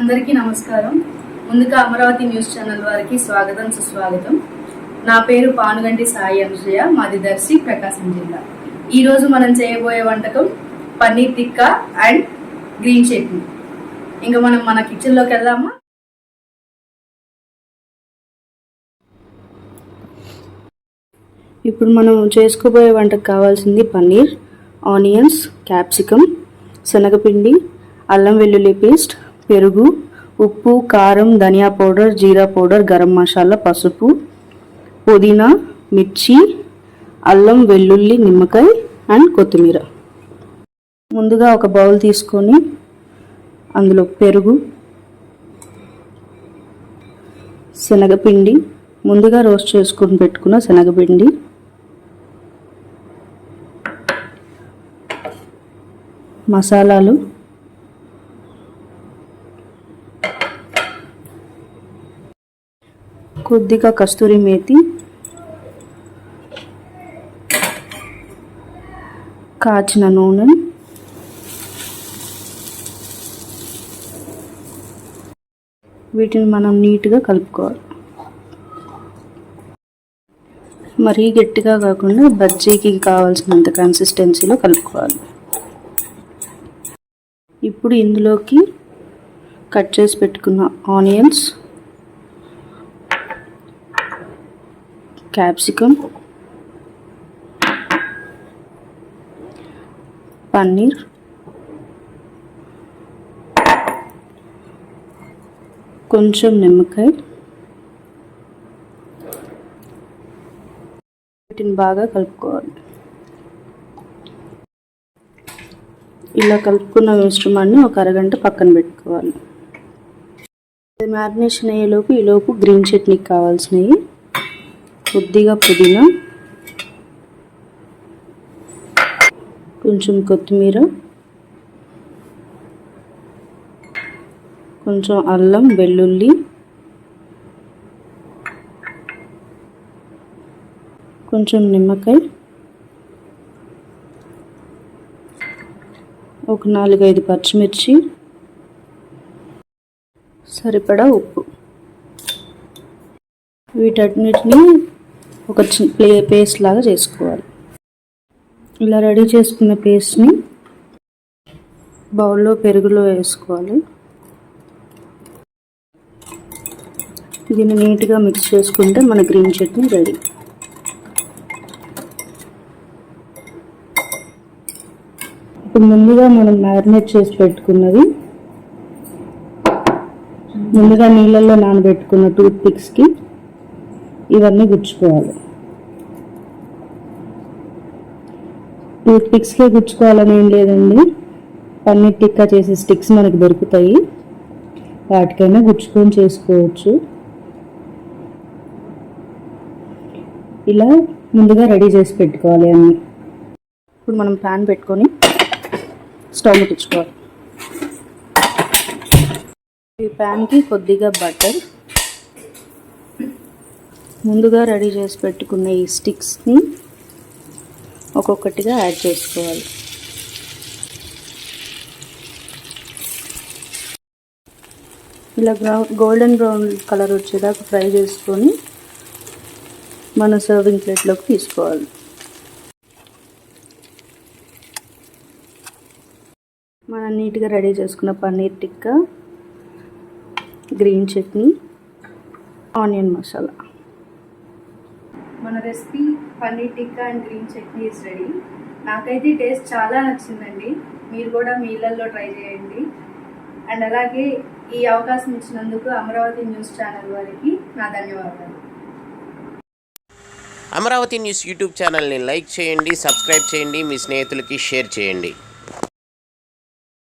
అందరికీ నమస్కారం. ముందుగా అమరావతి న్యూస్ ఛానల్ వారికి స్వాగతం సుస్వాగతం. నా పేరు పానుగంటి సాయి అనుజయ మాది దర్శి ప్రకాశం జిల్లా. ఈ రోజు మనం చేయబోయే వంటకం పన్నీర్ టిక్కా అండ్ గ్రీన్ చట్నీ. ఇంకా మనం మన కిచెన్లోకి వెళ్దామా? ఇప్పుడు మనం చేసుకోబోయే వంటకు కావాల్సింది పన్నీర్ ఆనియన్స్ క్యాప్సికమ్ శనగపిండి అల్లం వెల్లుల్లి పేస్ట్ పెరుగు ఉప్పు కారం ధనియా పౌడర్ జీరా పౌడర్ గరం మసాలా పసుపు పుదీనా మిర్చి అల్లం వెల్లుల్లి నిమ్మకాయ అండ్ కొత్తిమీర. ముందుగా ఒక బౌల్ తీసుకొని అందులో పెరుగు శనగపిండి ముందుగా రోస్ట్ చేసుకొని పెట్టుకున్న శనగపిండి మసాలాలు కొద్దిగా కస్తూరి మేతి కాచిన నూనె వీటిని మనం నీట్గా కలుపుకోవాలి. మరీ గట్టిగా కాకుండా బజ్జీకి కావాల్సినంత కన్సిస్టెన్సీలో కలుపుకోవాలి. ఇప్పుడు ఇందులోకి కట్ చేసి పెట్టుకున్న ఆనియన్స్ క్యాప్సికమ్ పన్నీర్ కొంచెం నిమ్మకాయ. వీటిని బాగా కలుపుకోవాలి. ఇలా కలుపుకున్న మిశ్రమాన్ని ఒక అరగంట పక్కన పెట్టుకోవాలి. మ్యారినేషన్ అయ్యేలోపు ఈలోపు గ్రీన్ చట్నీకి కావాల్సినవి కొద్దిగా పుదీనా. కొంచెం కొత్తిమీర. కొంచెం అల్లం వెల్లుల్లి. కొంచెం నిమ్మకాయ. ఒక నాలుగైదు పచ్చిమిర్చి. సరిపడా ఉప్పు. వీటన్నిటిని ఒక చిన్న ప్లే పేస్ట్ లాగా చేసుకోవాలి. ఇలా రెడీ చేసుకున్న పేస్ట్ని బౌల్లో పెరుగులో వేసుకోవాలి. దీన్ని నీట్గా మిక్స్ చేసుకుంటే మన గ్రీన్ చట్నీ రెడీ. ఇప్పుడు ముందుగా మనం మ్యారినేట్ చేసి పెట్టుకున్నది ముందుగా నీళ్ళల్లో నానబెట్టుకున్న టూత్ పిక్స్కి ఇవన్నీ గుచ్చుకోవాలి. టూత్ పిక్స్కే గుచ్చుకోవాలని ఏం లేదండి. పన్నీర్ టిక్కా చేసే స్టిక్స్ మనకు దొరుకుతాయి. వాటికైనా గుచ్చుకొని చేసుకోవచ్చు. ఇలా ముందుగా రెడీ చేసి పెట్టుకోవాలి అన్నీ. ఇప్పుడు మనం ప్యాన్ పెట్టుకొని స్టవ్ ముట్టించుకోవాలి. ఈ ప్యాన్కి కొద్దిగా బటర్ ముందుగా రెడీ చేసి పెట్టుకున్న ఈ స్టిక్స్ని ఒక్కొక్కటిగా యాడ్ చేసుకోవాలి. ఇలా బ్రౌన్ గోల్డెన్ బ్రౌన్ కలర్ వచ్చేదాకా ఫ్రై చేసుకొని మన సర్వింగ్ ప్లేట్లోకి తీసుకోవాలి. మనం నీట్గా రెడీ చేసుకున్న పన్నీర్ టిక్కా గ్రీన్ చట్నీ ఆనియన్ మసాలా. మన recipe paneer tikka and green chutney is ready నాకైతే టేస్ట్ చాలా నచ్చిందండి. మీరు కూడా మీ ఇళ్ళల్లో ట్రై చేయండి. అండ్ అలాగే ఈ అవకాశం ఇచ్చినందుకు అమరావతి న్యూస్ ఛానల్ వారికి నా ధన్యవాదాలు. అమరావతి న్యూస్ యూట్యూబ్ ఛానల్ని లైక్ చేయండి సబ్స్క్రైబ్ చేయండి మీ స్నేహితులకి షేర్ చేయండి.